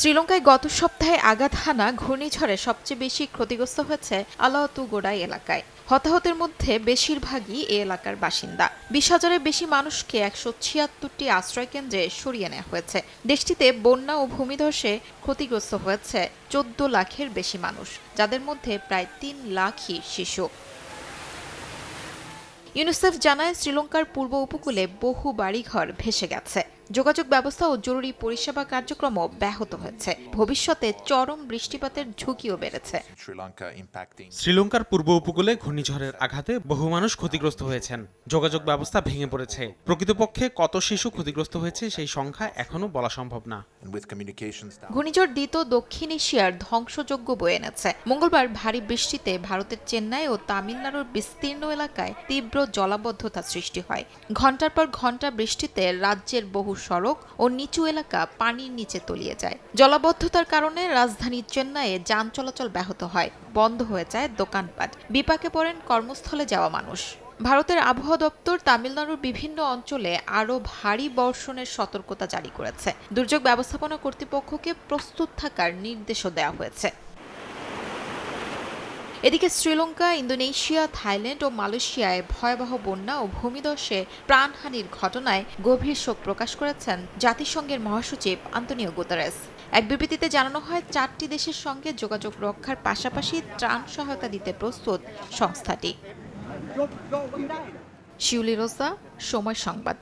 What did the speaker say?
শ্রীলঙ্কায় গত সপ্তাহে আঘাত হানা ঘূর্ণিঝড়ে সবচেয়ে বেশি ক্ষতিগ্রস্ত হয়েছে আলাওয়াতুগোড়াই এলাকায়। হতাহতের মধ্যে বেশিরভাগই এ এলাকার বাসিন্দা। বিশ হাজারের বেশি মানুষকে একশো ছিয়াত্তরটি আশ্রয়কেন্দ্রে সরিয়ে নেওয়া হয়েছে। দেশটিতে বন্যা ও ভূমিধসে ক্ষতিগ্রস্ত হয়েছে চোদ্দ লাখের বেশি মানুষ, যাদের মধ্যে প্রায় তিন লাখই শিশু। ইউনিসেফ জানায়, শ্রীলঙ্কার পূর্ব উপকূলে বহু বাড়িঘর ভেসে গেছে। যোগাযোগ ব্যবস্থা ও জরুরি পরিষেবা কার্যক্রমও ব্যাহত হয়েছে। ভবিষ্যতে চরম বৃষ্টিপাতের ঝুঁকিও বেড়েছে। শ্রীলঙ্কার পূর্ব উপকূলে ঘূর্ণিঝড়ের আঘাতে বহু মানুষ ক্ষতিগ্রস্ত হয়েছেন। যোগাযোগ ব্যবস্থা ভেঙে পড়েছে। প্রকৃতপক্ষে কত শিশু ক্ষতিগ্রস্ত হয়েছে সেই সংখ্যা এখনও বলা সম্ভব না. ঘূর্ণিঝড় দ্বিত দক্ষিণ এশিয়ার ধ্বংসযজ্ঞ বয়ে এনেছে। মঙ্গলবার ভারী বৃষ্টিতে ভারতের চেন্নাই ও তামিলনাড়ুর বিস্তীর্ণ এলাকায় তীব্র জলাবদ্ধতা সৃষ্টি হয়। ঘণ্টার পর ঘণ্টা বৃষ্টিতে রাজ্যের বহু সড়ক ও নিচু এলাকা পানির নিচে তলিয়ে যায়। জলাবদ্ধতার কারণে রাজধানী চেন্নাইয়ে যান চলাচল ব্যাহত হয়। বন্ধ হয়ে যায় দোকানপাট। বিপাকে পড়েন কর্মস্থলে যাওয়া মানুষ। ভারতের আবহাওয়া দপ্তর তামিলনাড়ুর বিভিন্ন অঞ্চলে আরও ভারী বর্ষণের সতর্কতা জারি করেছে। দুর্যোগ ব্যবস্থাপনা কর্তৃপক্ষকে প্রস্তুত থাকার নির্দেশও দেওয়া হয়েছে। এদিকে শ্রীলঙ্কা, ইন্দোনেশিয়া, থাইল্যান্ড ও মালয়েশিয়ায় ভয়াবহ বন্যা ও ভূমিধসে প্রাণহানির ঘটনায় গভীর শোক প্রকাশ করেছেন জাতিসংঘের মহাসচিব আন্তনিও গুতারেস। এক বিবৃতিতে জানানো হয়, চারটি দেশের সঙ্গে যোগাযোগ রক্ষার পাশাপাশি ত্রাণ সহায়তা দিতে প্রস্তুত সংস্থাটি। শিউলি রোজা, সময় সংবাদ।